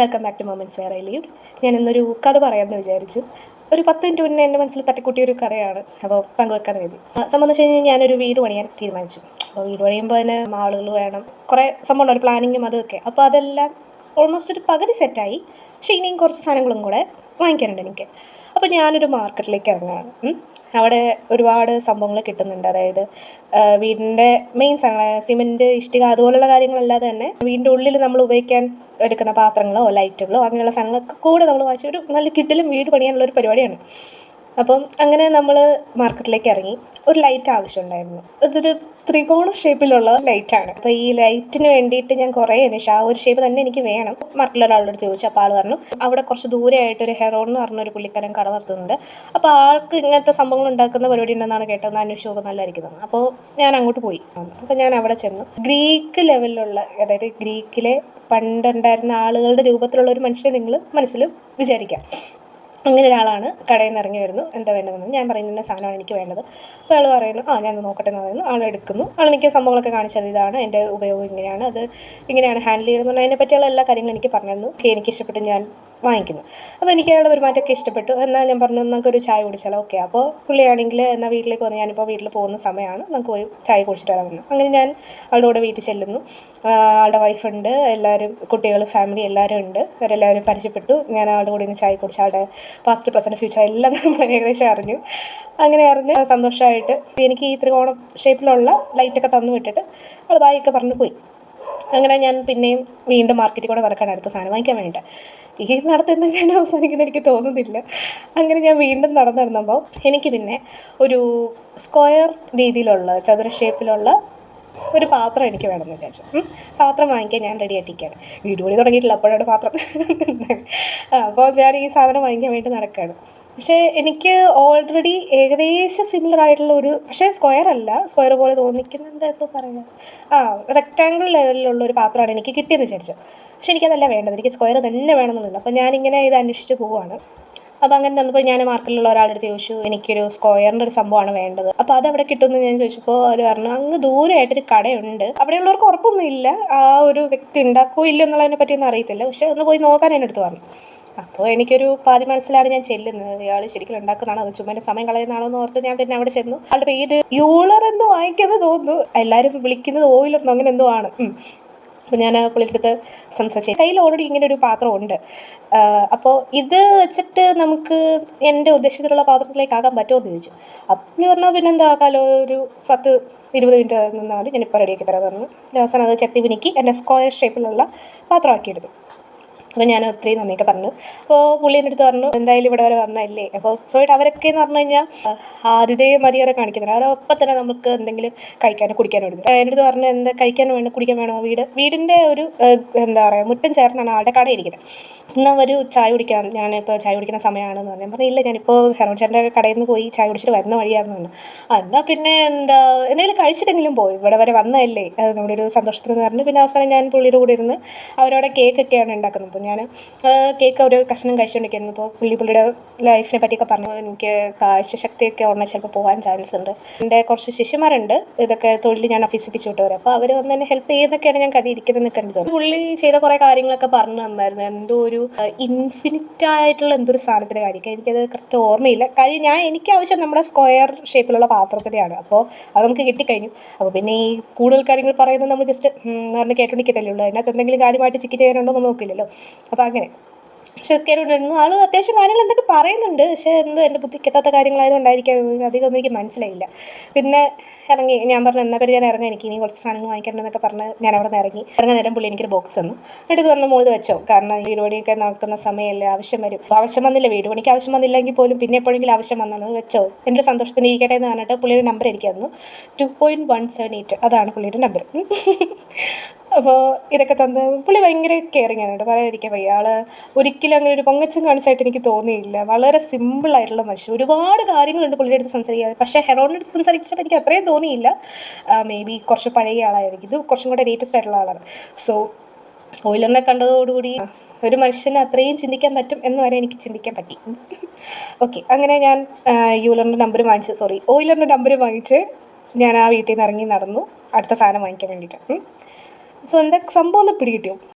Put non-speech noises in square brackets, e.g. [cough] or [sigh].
Welcome back to moments വേറെ leave ഞാൻ ഇന്നൊരു കഥ പറയാമെന്ന് വിചാരിച്ചു. ഒരു പത്ത് മിനിറ്റ് മുന്നേ എന്റെ മനസ്സിൽ തട്ടിക്കൂട്ടിയ ഒരു കഥയാണ്. അപ്പോൾ പങ്കുവെക്കാൻ കരുതി. സംബന്ധം വെച്ച് കഴിഞ്ഞാൽ ഞാനൊരു വീട് പണിയാൻ തീരുമാനിച്ചു. അപ്പോൾ വീട് പണിയുമ്പോൾ അതിന് ആളുകൾ വേണം. കുറേ സംഭവം ഒരു പ്ലാനിങ്ങും അതൊക്കെ അപ്പോൾ അതെല്ലാം ഓൾമോസ്റ്റ് ഒരു പകുതി സെറ്റായി പക്ഷേ ഇനിയും കുറച്ച് സാധനങ്ങളും കൂടെ വാങ്ങിക്കാനുണ്ട് എനിക്ക്. അപ്പോൾ ഞാനൊരു മാർക്കറ്റിലേക്ക് ഇറങ്ങുകയാണ്. അവിടെ ഒരുപാട് സംഭവങ്ങൾ കിട്ടുന്നുണ്ട്. അതായത് വീടിന്റെ മെയിൻ സാധനങ്ങൾ സിമെന്റ് ഇഷ്ടിക അതുപോലുള്ള കാര്യങ്ങളല്ലാതെ തന്നെ വീടിന്റെ ഉള്ളിൽ നമ്മൾ ഉപയോഗിക്കാൻ എടുക്കുന്ന പാത്രങ്ങളോ ലൈറ്റുകളോ അങ്ങനെയുള്ള സാധനങ്ങളൊക്കെ കൂടെ നമ്മൾ വാങ്ങിച്ച ഒരു നല്ല കിട്ടിലും വീട് പണിയാനുള്ള ഒരു പരിപാടിയാണ്. അപ്പം അങ്ങനെ നമ്മൾ മാർക്കറ്റിലേക്ക് ഇറങ്ങി. ഒരു ലൈറ്റ് ആവശ്യമുണ്ടായിരുന്നു. അതൊരു ത്രികോണ ഷേപ്പിലുള്ള ലൈറ്റാണ് അപ്പോൾ ഈ ലൈറ്റിന് വേണ്ടിയിട്ട് ഞാൻ കുറേ അന്വേഷിച്ചു. ആ ഒരു ഷേപ്പ് തന്നെ എനിക്ക് വേണം. മാർക്കറ്റിൽ ഒരാളുടെ ചോദിച്ചു. അപ്പോൾ ആൾ പറഞ്ഞു അവിടെ കുറച്ച് ദൂരെയായിട്ട് ഒരു ഹെറോൺ എന്ന് പറഞ്ഞ ഒരു പുള്ളിക്കാരൻ കട നടത്തുന്നുണ്ട്. അപ്പോൾ ആൾക്ക് ഇങ്ങനത്തെ സംഭവങ്ങൾ ഉണ്ടാക്കുന്ന പരിപാടി ഉണ്ടെന്നാണ് കേട്ടത്. അന്വേഷിച്ച് നോക്കുക നല്ലതായിരിക്കുന്നത് അപ്പോൾ ഞാൻ അങ്ങോട്ട് പോയി. അപ്പോൾ ഞാൻ അവിടെ ചെന്നു. ഗ്രീക്ക് ലെവലിലുള്ള അതായത് ഗ്രീക്കിലെ പണ്ടുണ്ടായിരുന്ന ആളുകളുടെ രൂപത്തിലുള്ള ഒരു മനുഷ്യനെ നിങ്ങൾ മനസ്സിൽ വിചാരിക്കാം. അങ്ങനെ ഒരാളാണ് കടയിൽ നിന്ന് ഇറങ്ങി വരുന്നു. എന്താ വേണ്ടതെന്ന് ഞാൻ പറയുന്ന ഇന്ന സാധനമാണ് എനിക്ക് വേണ്ടത്. അപ്പോൾ ആൾ പറയുന്നു ആ ഞാൻ നോക്കട്ടെ എന്ന് പറയുന്നു. ആൾ എടുക്കുന്നു. ആൾ എനിക്ക് സംഭവങ്ങളൊക്കെ കാണിച്ചത് ഇതാണ് എന്റെ ഉപയോഗം ഇങ്ങനെയാണ്. അത് ഇങ്ങനെയാണ് ഹാൻഡിൽ ചെയ്യുന്നത് അതിനെ പറ്റിയുള്ള എല്ലാ കാര്യങ്ങളും എനിക്ക് പറഞ്ഞു തന്നു എനിക്ക് ഇഷ്ടപ്പെട്ടു. ഞാൻ വാങ്ങിക്കുന്നു. അപ്പോൾ എനിക്ക് അയാളുടെ പെരുമാറ്റമൊക്കെ ഇഷ്ടപ്പെട്ടു. എന്നാൽ ഞാൻ പറഞ്ഞു നമുക്കൊരു ചായ കുടിച്ചാലോ? ഓക്കെ. അപ്പോൾ പുള്ളിയാണെങ്കിൽ എന്നാൽ വീട്ടിലേക്ക് വന്ന്. ഞാനിപ്പോൾ വീട്ടിൽ പോകുന്ന സമയമാണ്. നമുക്ക് പോയി ചായ കുടിച്ചിട്ട് ഇറങ്ങുന്നു അങ്ങനെ ഞാൻ അവളുടെ കൂടെ വീട്ടിൽ ചെല്ലുന്നു. ആളുടെ വൈഫുണ്ട് എല്ലാവരും കുട്ടികൾ ഫാമിലി എല്ലാവരും ഉണ്ട്. അവരെല്ലാവരും പരിചയപ്പെട്ടു. ഞാൻ ആളുടെ കൂടെ ഇന്ന് ചായ കുടിച്ചു ആളുടെ പാസ്റ്റ് പ്രസന്റ് ഫ്യൂച്ചർ എല്ലാം നമ്മൾ ഏകദേശം അറിഞ്ഞു. അങ്ങനെ അറിഞ്ഞ് സന്തോഷമായിട്ട് എനിക്ക് ഈ ത്രികോണം ഷേപ്പിലുള്ള ലൈറ്റൊക്കെ തന്നു വിട്ടിട്ട് അവൾ ബായൊക്കെ പറഞ്ഞു പോയി. അങ്ങനെ ഞാൻ പിന്നെയും വീണ്ടും മാർക്കറ്റിൽ കൂടെ നടക്കാൻ അടുത്ത സാധനം വാങ്ങിക്കാൻ വേണ്ടിയിട്ട്. ഈ നടത്തുന്ന ഞാൻ അവസാനിക്കുന്ന എനിക്ക് തോന്നുന്നില്ല. അങ്ങനെ ഞാൻ വീണ്ടും നടന്നു നടന്നപ്പോൾ എനിക്ക് പിന്നെ ഒരു സ്ക്വയർ രീതിയിലുള്ള ചതുര ഷേപ്പിലുള്ള ഒരു പാത്രം എനിക്ക് വേണമെന്ന് വിചാരിച്ചു. പാത്രം വാങ്ങിക്കാൻ ഞാൻ റെഡി ആയിട്ടിരിക്കുകയാണ്. വീട് പണി തുടങ്ങിയിട്ടില്ല അപ്പോഴാണ് പാത്രം. [laughs] അപ്പോൾ ഞാൻ ഈ സാധനം വാങ്ങിക്കാൻ വേണ്ടി നടക്കുകയാണ്. പക്ഷേ എനിക്ക് ഓൾറെഡി ഏകദേശം സിമിലർ ആയിട്ടുള്ള ഒരു പക്ഷേ സ്ക്വയർ അല്ല. സ്ക്വയർ പോലെ തോന്നിക്കുന്ന എന്തായിരുന്നു പറയുക ആ റെക്റ്റാങ്കിൾ ലെവലിലുള്ള ഒരു പാത്രമാണ് എനിക്ക് കിട്ടിയെന്ന് വിചാരിച്ചു. പക്ഷേ എനിക്കതല്ല വേണ്ടത്. എനിക്ക് സ്ക്വയർ തന്നെ വേണമെന്നുള്ളത്. അപ്പോൾ ഞാനിങ്ങനെ ഇത് അന്വേഷിച്ച് പോവുകയാണ് അപ്പോൾ അങ്ങനെ തന്നപ്പോൾ ഞാൻ മാർക്കറ്റിലുള്ള ഒരാളുടെ അടുത്ത് ചോദിച്ചു എനിക്കൊരു സ്ക്വയറിന്റെ ഒരു സംഭവമാണ് വേണ്ടത്. അപ്പോൾ അത് അവിടെ കിട്ടുമെന്ന് ഞാൻ ചോദിച്ചപ്പോൾ അവർ പറഞ്ഞു അങ്ങ് ദൂരമായിട്ടൊരു കടയുണ്ട്. അവിടെയുള്ളവർക്ക് ഉറപ്പൊന്നുമില്ല ആ ഒരു വ്യക്തി ഉണ്ടാക്കുമോ ഇല്ല എന്നുള്ളതിനെ പറ്റിയൊന്നും അറിയത്തില്ല. പക്ഷേ ഒന്ന് പോയി നോക്കാൻ എന്റെ അടുത്ത് പറഞ്ഞു. അപ്പോൾ എനിക്കൊരു പാതി മനസ്സിലാണ് ഞാൻ ചെല്ലുന്നത്. ഇയാൾ ശരിക്കും ഉണ്ടാക്കുന്നതാണോ അത് സമയം കളയുന്നതാണോ എന്ന് ഓർത്ത് ഞാൻ പിന്നെ അവിടെ ചെന്നു. അവിടെ പേര് യൂളർ എന്ന് വാങ്ങിക്കുന്നത് തോന്നുന്നു. എല്ലാവരും വിളിക്കുന്നത് ഓയിലർ അങ്ങനെ എന്തോ ആണ്. അപ്പോൾ ഞാൻ ആ പുള്ളിയുടെ അടുത്ത് സംസാരിച്ചു. കയ്യിൽ ഓൾറെഡി ഇങ്ങനെ ഒരു പാത്രം ഉണ്ട്. അപ്പോൾ ഇത് വെച്ചിട്ട് നമുക്ക് എന്റെ ഉദ്ദേശത്തിലുള്ള പാത്രത്തിലേക്ക് ആക്കാൻ പറ്റുമോ എന്ന് ചോദിച്ചു. അപ്പോൾ പറഞ്ഞാൽ പിന്നെ എന്താ ആക്കാലോ? ഒരു പത്ത് ഇരുപത് മിനിറ്റ് നിന്നാൽ മതി. ഞാനിപ്പോൾ റെഡിയാക്കി തരാൻ പറഞ്ഞു. അവസാനം അത് ചെത്തി പിനിക്ക് എന്റെ സ്ക്വയർ ഷേപ്പിലുള്ള പാത്രമാക്കി എടുത്തു. അപ്പോൾ ഞാൻ ഒത്തിരി നന്ദിയൊക്കെ പറഞ്ഞു. അപ്പോൾ പുള്ളി എന്റെ അടുത്ത് പറഞ്ഞു എന്തായാലും ഇവിടെ വരെ വന്നതല്ലേ? അപ്പോൾ സോയിട്ട് അവരൊക്കെ എന്ന് പറഞ്ഞു കഴിഞ്ഞാൽ ആതിഥേയ മര്യാദ കാണിക്കുന്നത് അവരൊപ്പം തന്നെ നമുക്ക് എന്തെങ്കിലും കഴിക്കാനോ കുടിക്കാനോ എടുക്കും. എന്റെ അടുത്ത് പറഞ്ഞു എന്താ കഴിക്കാൻ വേണോ കുടിക്കാൻ വേണോ? വീട് വീടിന്റെ ഒരു എന്താ പറയുക മുറ്റം ചേർന്നാണ് ആളുടെ കട ഇരിക്കുന്നത് എന്നാൽ ഒരു ചായ കുടിക്കാം ഞാനിപ്പോൾ ചായ കുടിക്കുന്ന സമയമാണെന്ന് പറഞ്ഞു. പറഞ്ഞു ഇല്ല ഞാനിപ്പോൾ ഹെറോൺ ചേട്ടന്റെ കടയിൽ നിന്ന് പോയി ചായ കുടിച്ചിട്ട് വരുന്ന വഴിയാണെന്ന് പറഞ്ഞു. എന്നാൽ പിന്നെ എന്താ എന്തെങ്കിലും കഴിച്ചിട്ടെങ്കിലും പോയി. ഇവിടെ വരെ വന്നതല്ലേ? നമ്മുടെ ഒരു സന്തോഷത്തിൽ നിന്ന് പറഞ്ഞു. പിന്നെ അവസാനം ഞാൻ പുള്ളിയുടെ കൂടെ ഇരുന്ന് അവരവിടെ കേക്കൊക്കെയാണ് ഉണ്ടാക്കുന്നത്. ഞാൻ കേക്ക് ഒരു കഷ്ണം കഴിച്ചുകൊണ്ടിരിക്കുന്നു ഇപ്പോൾ പുള്ളി പുള്ളിയുടെ ലൈഫിനെ പറ്റിയൊക്കെ പറഞ്ഞു. എനിക്ക് കാഴ്ചശക്തിയൊക്കെ ഉടനെ ചിലപ്പോൾ പോകാൻ ചാൻസ് ഉണ്ട്. എന്റെ കുറച്ച് ശിഷ്യന്മാരുണ്ട്. ഇതൊക്കെ തൊഴിൽ ഞാൻ അഭ്യസിപ്പിച്ച് വിട്ടവർ അപ്പോൾ അവർ വന്ന് എന്നെ ഹെൽപ്പ് ചെയ്തൊക്കെയാണ് ഞാൻ കരുതിയിരിക്കുന്നത് കരുതുന്നത് പുള്ളി ചെയ്ത കുറേ കാര്യങ്ങളൊക്കെ പറഞ്ഞു തന്നായിരുന്നു. എന്തോ ഒരു ഇൻഫിനിറ്റ് ആയിട്ടുള്ള എന്തോ ഒരു സാധനത്തിന്റെ കാര്യമൊക്കെ. എനിക്കത് കറക്റ്റ് ഓർമ്മയില്ല. കാര്യം ഞാൻ എനിക്ക് ആവശ്യം നമ്മുടെ സ്ക്വയർ ഷേപ്പിലുള്ള പാത്രത്തിന്റെയാണ് അപ്പോൾ അത് നമുക്ക് കിട്ടിക്കഴിഞ്ഞു. അപ്പോൾ പിന്നെ ഈ കൂടുതൽ കാര്യങ്ങൾ പറയുന്നത് നമ്മൾ ജസ്റ്റ് പറഞ്ഞ് കേട്ടോണ്ടിരിക്കത്തല്ലേ ഉള്ളൂ. അതിനകത്ത് എന്തെങ്കിലും കാര്യമായിട്ട് ചിക്കി ചെയ്യാനുണ്ടോ എന്ന് നോക്കില്ലല്ലോ. അപ്പോൾ അങ്ങനെ. പക്ഷെ കയറിണ്ടായിരുന്നു ആൾ അത്യാവശ്യം കാര്യങ്ങൾ എന്തൊക്കെ പറയുന്നുണ്ട്. പക്ഷേ എന്തോ എന്റെ ബുദ്ധി എത്താത്ത കാര്യങ്ങളായതുകൊണ്ടായിരിക്കും അധികം എനിക്ക് മനസ്സിലായില്ല. പിന്നെ ഇറങ്ങി ഞാൻ പറഞ്ഞു എന്നാൽ പേര് ഞാൻ ഇറങ്ങി. എനിക്ക് ഇനി കുറച്ച് സാധനങ്ങൾ വാങ്ങിക്കണമെന്നൊക്കെ പറഞ്ഞ് ഞാൻ അവിടെ നിന്ന് ഇറങ്ങി. ഇറങ്ങാൻ നേരം പുള്ളി എനിക്കൊരു ബോക്സ് തന്നു. എന്നിട്ട് ഇത് പറഞ്ഞു മൂന്ന് വെച്ചോ. കാരണം വീട് പണിയൊക്കെ നടത്തുന്ന സമയമല്ലേ. ആവശ്യം വരും. ആവശ്യം വന്നില്ല. വീട് പണിക്ക് ആവശ്യം വന്നില്ലെങ്കിൽ പോലും പിന്നെ എപ്പോഴെങ്കിലും ആവശ്യം വന്നത് വെച്ചോ. എന്റെ സന്തോഷത്തിന് ഇരിക്കട്ടെ എന്ന് പറഞ്ഞിട്ട് പുള്ളിയുടെ നമ്പർ എനിക്ക് തന്നു. Two point one seven eight അതാണ് പുള്ളിയുടെ നമ്പർ അപ്പോൾ ഇതൊക്കെ തന്ന് പുള്ളി ഭയങ്കര കെയറിങ് ആണ് കേട്ടോ. പറയാതിരിക്കാൻ വയ്യ. ആൾ ഒരിക്കലും അങ്ങനെ ഒരു പൊങ്ങച്ചം കാണിച്ചായിട്ട് എനിക്ക് തോന്നിയില്ല. വളരെ സിമ്പിൾ ആയിട്ടുള്ള മനുഷ്യൻ. ഒരുപാട് കാര്യങ്ങളുണ്ട് പുള്ളിയുടെ അടുത്ത് സംസാരിക്കാൻ. പക്ഷേ ഹെറോണിന്റെ അടുത്ത് സംസാരിച്ചപ്പോൾ എനിക്ക് അത്രയും തോന്നിയില്ല. മേ ബി കുറച്ച് പഴയ ആളായിരിക്കും. ഇത് കുറച്ചും കൂടെ ലേറ്റസ്റ്റ് ആയിട്ടുള്ള ആളാണ്. സോ ഓയിലറിനെ കണ്ടതോടുകൂടി ഒരു മനുഷ്യന് അത്രയും ചിന്തിക്കാൻ പറ്റും എന്ന് വരെ എനിക്ക് ചിന്തിക്കാൻ പറ്റി. ഓക്കെ അങ്ങനെ ഞാൻ യൂലറിന്റെ നമ്പർ വാങ്ങിച്ച് സോറി ഓയിലറിന്റെ നമ്പർ വാങ്ങിച്ച് ഞാൻ ആ വീട്ടിൽ നിന്ന് ഇറങ്ങി നടന്നു. അടുത്ത സാധനം വാങ്ങിക്കാൻ വേണ്ടിയിട്ട്. സോ എന്താ സംഭവം ഒന്ന് പിടികിട്ടിയോ?